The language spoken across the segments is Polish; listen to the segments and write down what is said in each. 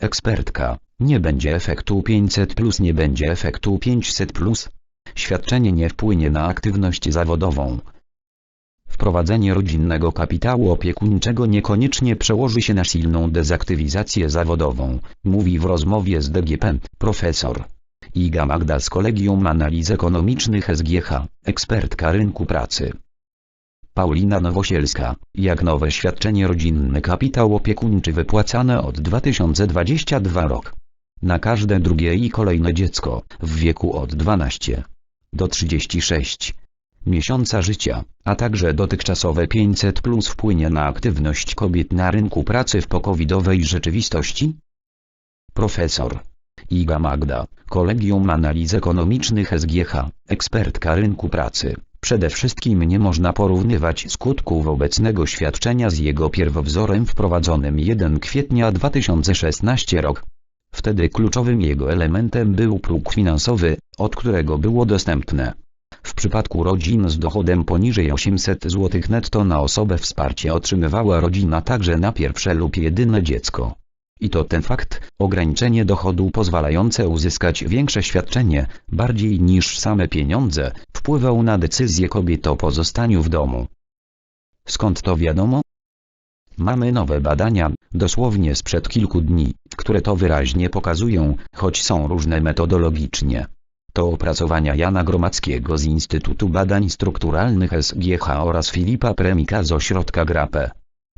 Ekspertka. Nie będzie efektu 500 plus, nie będzie efektu 500 plus. Świadczenie nie wpłynie na aktywność zawodową. Wprowadzenie rodzinnego kapitału opiekuńczego niekoniecznie przełoży się na silną dezaktywizację zawodową, mówi w rozmowie z DGP profesor. Iga Magda z Kolegium Analiz Ekonomicznych SGH, ekspertka rynku pracy. Paulina Nowosielska, jak nowe świadczenie rodzinny kapitał opiekuńczy wypłacane od 2022 rok. Na każde drugie i kolejne dziecko w wieku od 12 do 36 miesiąca życia, a także dotychczasowe 500 plus wpłynie na aktywność kobiet na rynku pracy w pokowidowej rzeczywistości? Profesor Iga Magda, Kolegium Analiz Ekonomicznych SGH, ekspertka rynku pracy. Przede wszystkim nie można porównywać skutków obecnego świadczenia z jego pierwowzorem wprowadzonym 1 kwietnia 2016 rok. Wtedy kluczowym jego elementem był próg finansowy, od którego było dostępne. W przypadku rodzin z dochodem poniżej 800 zł netto na osobę wsparcie otrzymywała rodzina także na pierwsze lub jedyne dziecko. I to ten fakt, ograniczenie dochodu pozwalające uzyskać większe świadczenie, bardziej niż same pieniądze, wpływał na decyzję kobiet o pozostaniu w domu. Skąd to wiadomo? Mamy nowe badania, dosłownie sprzed kilku dni, które to wyraźnie pokazują, choć są różne metodologicznie. To opracowania Jana Gromackiego z Instytutu Badań Strukturalnych SGH oraz Filipa Premika z ośrodka GRAPE.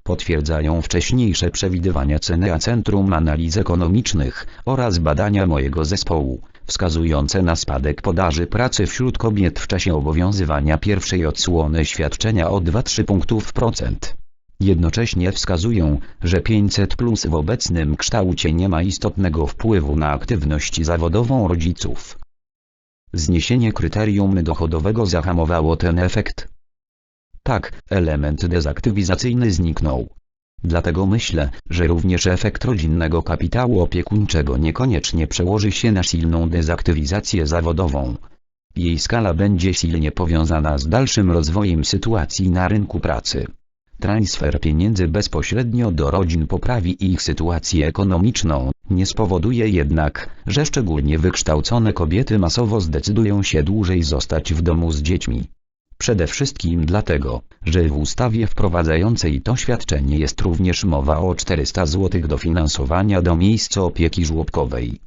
Potwierdzają wcześniejsze przewidywania ceny a Centrum Analiz Ekonomicznych oraz badania mojego zespołu, wskazujące na spadek podaży pracy wśród kobiet w czasie obowiązywania pierwszej odsłony świadczenia o 2-3 punktów procent. Jednocześnie wskazują, że 500 plus w obecnym kształcie nie ma istotnego wpływu na aktywność zawodową rodziców. Zniesienie kryterium dochodowego zahamowało ten efekt. Tak, element dezaktywizacyjny zniknął. Dlatego myślę, że również efekt rodzinnego kapitału opiekuńczego niekoniecznie przełoży się na silną dezaktywizację zawodową. Jej skala będzie silnie powiązana z dalszym rozwojem sytuacji na rynku pracy. Transfer pieniędzy bezpośrednio do rodzin poprawi ich sytuację ekonomiczną, nie spowoduje jednak, że szczególnie wykształcone kobiety masowo zdecydują się dłużej zostać w domu z dziećmi. Przede wszystkim dlatego, że w ustawie wprowadzającej to świadczenie jest również mowa o 400 zł dofinansowania do miejsc opieki żłobkowej.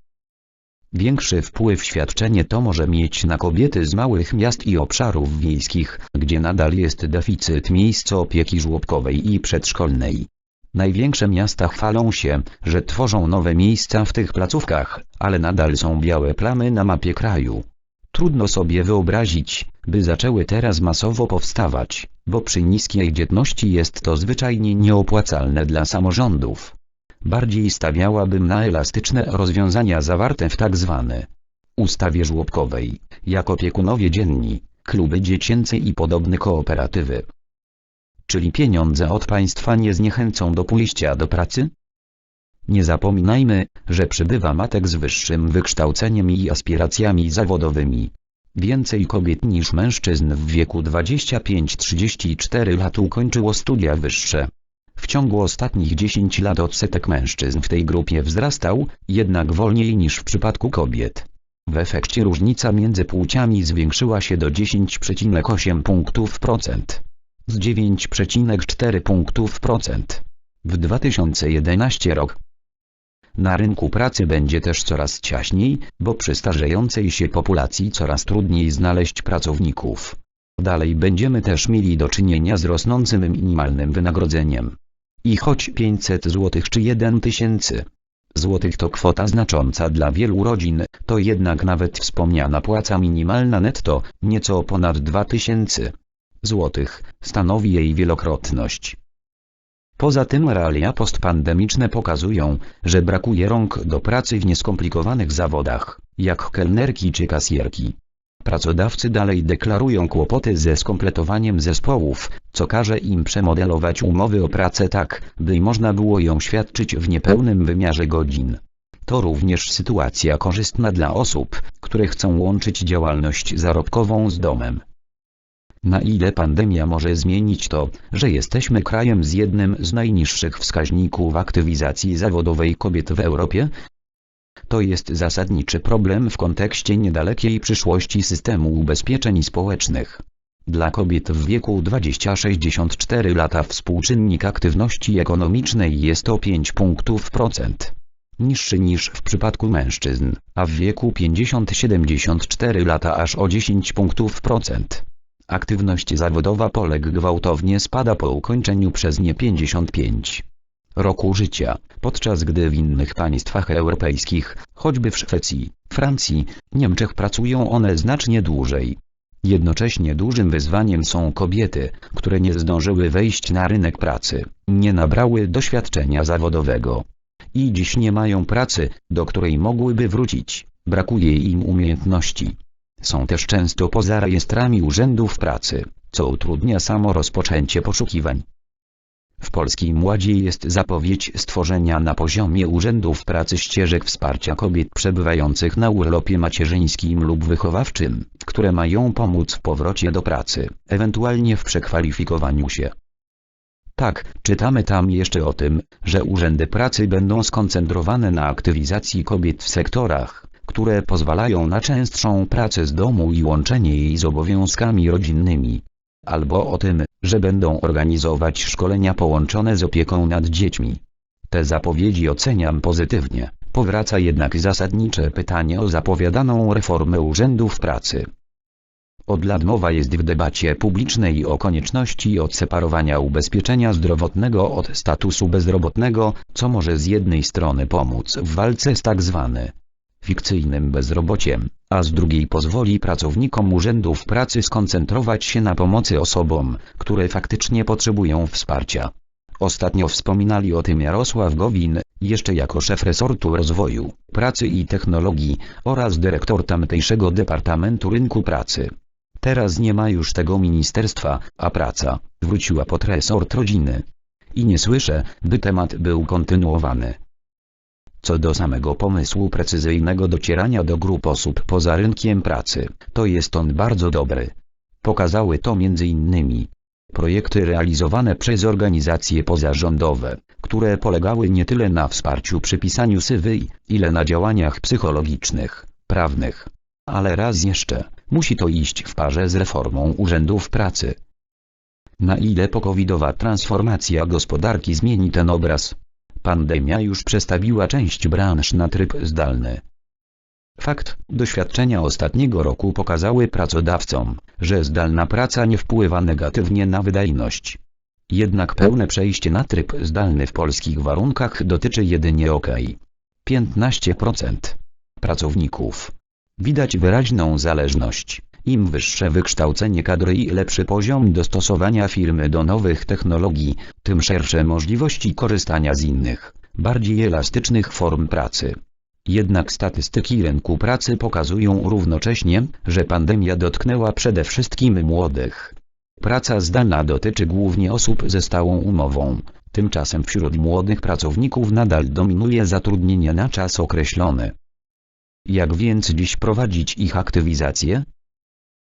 Większy wpływ świadczenie to może mieć na kobiety z małych miast i obszarów wiejskich, gdzie nadal jest deficyt miejsc opieki żłobkowej i przedszkolnej. Największe miasta chwalą się, że tworzą nowe miejsca w tych placówkach, ale nadal są białe plamy na mapie kraju. Trudno sobie wyobrazić, by zaczęły teraz masowo powstawać, bo przy niskiej dzietności jest to zwyczajnie nieopłacalne dla samorządów. Bardziej stawiałabym na elastyczne rozwiązania zawarte w tzw. ustawie żłobkowej, jak opiekunowie dzienni, kluby dziecięce i podobne kooperatywy. Czyli pieniądze od państwa nie zniechęcą do pójścia do pracy? Nie zapominajmy, że przybywa matek z wyższym wykształceniem i aspiracjami zawodowymi. Więcej kobiet niż mężczyzn w wieku 25-34 lat ukończyło studia wyższe. W ciągu ostatnich 10 lat odsetek mężczyzn w tej grupie wzrastał, jednak wolniej niż w przypadku kobiet. W efekcie różnica między płciami zwiększyła się do 10,8 punktów procent. Z 9,4 punktów procent. W 2011 rok. Na rynku pracy będzie też coraz ciaśniej, bo przy starzejącej się populacji coraz trudniej znaleźć pracowników. Dalej będziemy też mieli do czynienia z rosnącym minimalnym wynagrodzeniem. I choć 500 zł czy 1 tysięcy złotych to kwota znacząca dla wielu rodzin, to jednak nawet wspomniana płaca minimalna netto, nieco ponad 2000 złotych, stanowi jej wielokrotność. Poza tym realia postpandemiczne pokazują, że brakuje rąk do pracy w nieskomplikowanych zawodach, jak kelnerki czy kasjerki. Pracodawcy dalej deklarują kłopoty ze skompletowaniem zespołów, co każe im przemodelować umowy o pracę tak, by można było ją świadczyć w niepełnym wymiarze godzin. To również sytuacja korzystna dla osób, które chcą łączyć działalność zarobkową z domem. Na ile pandemia może zmienić to, że jesteśmy krajem z jednym z najniższych wskaźników aktywizacji zawodowej kobiet w Europie? To jest zasadniczy problem w kontekście niedalekiej przyszłości systemu ubezpieczeń społecznych. Dla kobiet w wieku 20-64 lata współczynnik aktywności ekonomicznej jest o 5 punktów procent. Niższy niż w przypadku mężczyzn, a w wieku 50-74 lata aż o 10 punktów procent. Aktywność zawodowa Polek gwałtownie spada po ukończeniu przez nie 55 roku życia, podczas gdy w innych państwach europejskich, choćby w Szwecji, Francji, Niemczech pracują one znacznie dłużej. Jednocześnie dużym wyzwaniem są kobiety, które nie zdążyły wejść na rynek pracy, nie nabrały doświadczenia zawodowego. I dziś nie mają pracy, do której mogłyby wrócić, brakuje im umiejętności. Są też często poza rejestrami urzędów pracy, co utrudnia samo rozpoczęcie poszukiwań. W Polskim Ładzie jest zapowiedź stworzenia na poziomie urzędów pracy ścieżek wsparcia kobiet przebywających na urlopie macierzyńskim lub wychowawczym, które mają pomóc w powrocie do pracy, ewentualnie w przekwalifikowaniu się. Tak, czytamy tam jeszcze o tym, że urzędy pracy będą skoncentrowane na aktywizacji kobiet w sektorach, które pozwalają na częstszą pracę z domu i łączenie jej z obowiązkami rodzinnymi. Albo o tym, że będą organizować szkolenia połączone z opieką nad dziećmi. Te zapowiedzi oceniam pozytywnie, powraca jednak zasadnicze pytanie o zapowiadaną reformę urzędów pracy. Od lat mowa jest w debacie publicznej o konieczności odseparowania ubezpieczenia zdrowotnego od statusu bezrobotnego, co może z jednej strony pomóc w walce z tak zwane fikcyjnym bezrobociem, a z drugiej pozwoli pracownikom urzędów pracy skoncentrować się na pomocy osobom, które faktycznie potrzebują wsparcia. Ostatnio wspominali o tym Jarosław Gowin, jeszcze jako szef resortu rozwoju, pracy i technologii, oraz dyrektor tamtejszego Departamentu Rynku Pracy. Teraz nie ma już tego ministerstwa, a praca wróciła pod resort rodziny. I nie słyszę, by temat był kontynuowany. Co do samego pomysłu precyzyjnego docierania do grup osób poza rynkiem pracy, to jest on bardzo dobry. Pokazały to m.in. projekty realizowane przez organizacje pozarządowe, które polegały nie tyle na wsparciu przy pisaniu sywy, ile na działaniach psychologicznych, prawnych. Ale raz jeszcze, musi to iść w parze z reformą urzędów pracy. Na ile pokowidowa transformacja gospodarki zmieni ten obraz? Pandemia już przestawiła część branż na tryb zdalny. Fakt, doświadczenia ostatniego roku pokazały pracodawcom, że zdalna praca nie wpływa negatywnie na wydajność. Jednak pełne przejście na tryb zdalny w polskich warunkach dotyczy jedynie OK. 15% pracowników. Widać wyraźną zależność. Im wyższe wykształcenie kadry i lepszy poziom dostosowania firmy do nowych technologii, tym szersze możliwości korzystania z innych, bardziej elastycznych form pracy. Jednak statystyki rynku pracy pokazują równocześnie, że pandemia dotknęła przede wszystkim młodych. Praca zdalna dotyczy głównie osób ze stałą umową, tymczasem wśród młodych pracowników nadal dominuje zatrudnienie na czas określony. Jak więc dziś prowadzić ich aktywizację?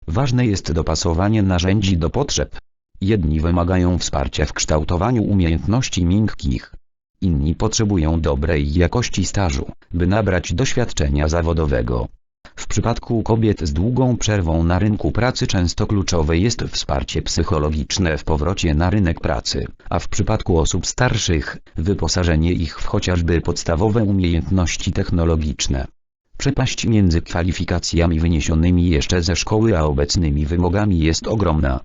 Ważne jest dopasowanie narzędzi do potrzeb. Jedni wymagają wsparcia w kształtowaniu umiejętności miękkich. Inni potrzebują dobrej jakości stażu, by nabrać doświadczenia zawodowego. W przypadku kobiet z długą przerwą na rynku pracy często kluczowe jest wsparcie psychologiczne w powrocie na rynek pracy, a w przypadku osób starszych, wyposażenie ich w chociażby podstawowe umiejętności technologiczne. Przepaść między kwalifikacjami wyniesionymi jeszcze ze szkoły a obecnymi wymogami jest ogromna.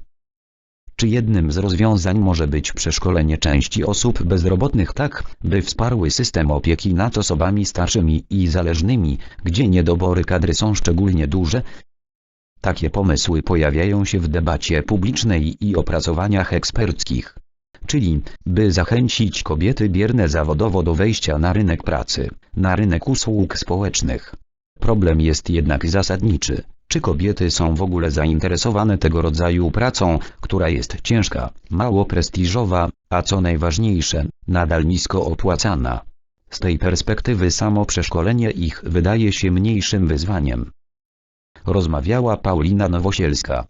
Czy jednym z rozwiązań może być przeszkolenie części osób bezrobotnych tak, by wsparły system opieki nad osobami starszymi i zależnymi, gdzie niedobory kadry są szczególnie duże? Takie pomysły pojawiają się w debacie publicznej i opracowaniach eksperckich. Czyli, by zachęcić kobiety bierne zawodowo do wejścia na rynek pracy, na rynek usług społecznych. Problem jest jednak zasadniczy. Czy kobiety są w ogóle zainteresowane tego rodzaju pracą, która jest ciężka, mało prestiżowa, a co najważniejsze, nadal nisko opłacana? Z tej perspektywy samo przeszkolenie ich wydaje się mniejszym wyzwaniem. Rozmawiała Paulina Nowosielska,